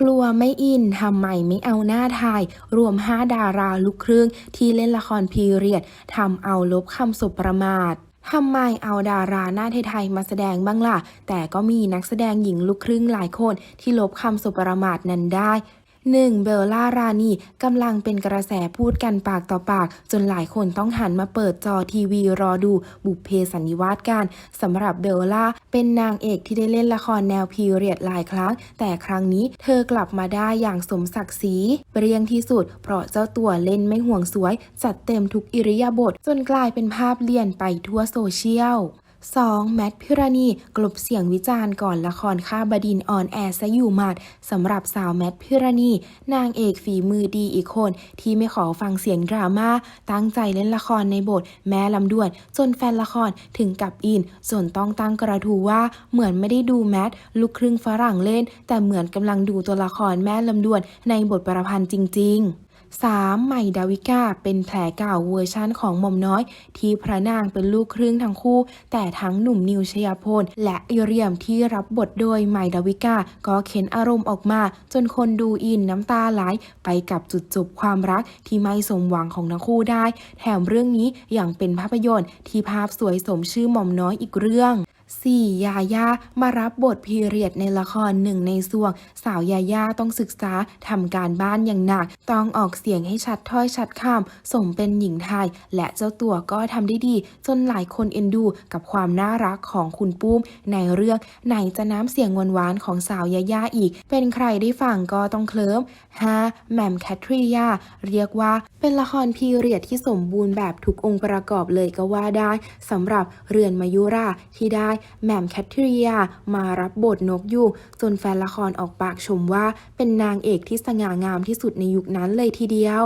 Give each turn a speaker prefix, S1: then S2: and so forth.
S1: กลัวไม่อินทำไมไม่เอาหน้าทาย รวม 5 ดาราลูกครึ่งที่เล่นละครพีเรียดทำเอาลบคำสุประมาททำไมเอาดาราหน้าไทยๆมาแสดงบ้างล่ะ แต่ก็มีนักแสดงหญิงลูกครึ่งหลายคนที่ลบคำสุประมาทนั้นได้ 1. เบลล่ารานีกำลังเป็นกระแสพูดกันปากต่อปาก จนหลายคนต้องหันมาเปิดจอทีวีรอดูบุพเพสันนิวาสกันสำหรับเบลล่าเป็นนางเอกที่ได้เล่นละครแนวพีเรียดหลายครั้ง แต่ครั้งนี้เธอกลับมาได้อย่างสมศักดิ์ศรีเปรียงที่สุด เพราะเจ้าตัวเล่นไม่ห่วงสวย จัดเต็มทุกอิริยาบถจนกลายเป็นภาพเลี่ยนไปทั่วโซเชียล 2. แมทพิรณีกลบเสียงวิจารณ์ก่อนละครค่าบดินออนแอร์ซะอยู่หมัดสำหรับสาวแมทพิรณี นางเอกฝีมือดีอีกคน ที่ไม่ขอฟังเสียงดราม่าตั้งใจเล่นละครในบทแม่ลำดวน จนแฟนละครถึงกับอินจนต้องตั้งกระทูว่าเหมือนไม่ได้ดูแมทลูกครึ่งฝรั่งเล่น แต่เหมือนกำลังดูตัวละครแม่ลำดวนในบทประพันธ์จริง ๆ 3. ใหม่ดาวิกาเป็นแผลเก่าเวอร์ชั่นของหม่อมน้อย ที่พระนางเป็นลูกครึ่งทั้งคู่ แต่ทั้งหนุ่มนิวชยพล และเอเรียมที่รับบทโดยใหม่ดาวิกาก็เข็นอารมณ์ออกมา จนคนดูอินน้ำตาไหลไปกับจุดจบความรักที่ไม่สมหวังของทั้งคู่ได้ แถมเรื่องนี้ยังเป็นภาพยนตร์ที่ภาพสวยสมชื่อหม่อมน้อยอีกเรื่อง 4. ยาย่ามารับบทพีเรียดในละครหนึ่งในส่วง สาวยาย่าต้องศึกษาทำการบ้านอย่างหนัก ต้องออกเสียงให้ชัดถ้อยชัดคำสมเป็นหญิงไทย และเจ้าตัวก็ทำได้ดี จนหลายคนเอ็นดูกับความน่ารักของคุณปุ้ม ในเรื่องไหนจะน้ำเสียงหวานๆของสาวยาย่าอีก เป็นใครได้ฟังก็ต้องเคลิ้ม 5. แหม่มแคทริยาเรียกว่าเป็นละครพีเรียดที่สมบูรณ์แบบทุกองค์ประกอบเลยก็ว่าได้สำหรับเรือนมายุราที่ได้แหม่มแคทริยา มารับบทนกยูงจนแฟนละครออกปากชมว่า เป็นนางเอกที่สง่างามที่สุดในยุคนั้นเลยทีเดียว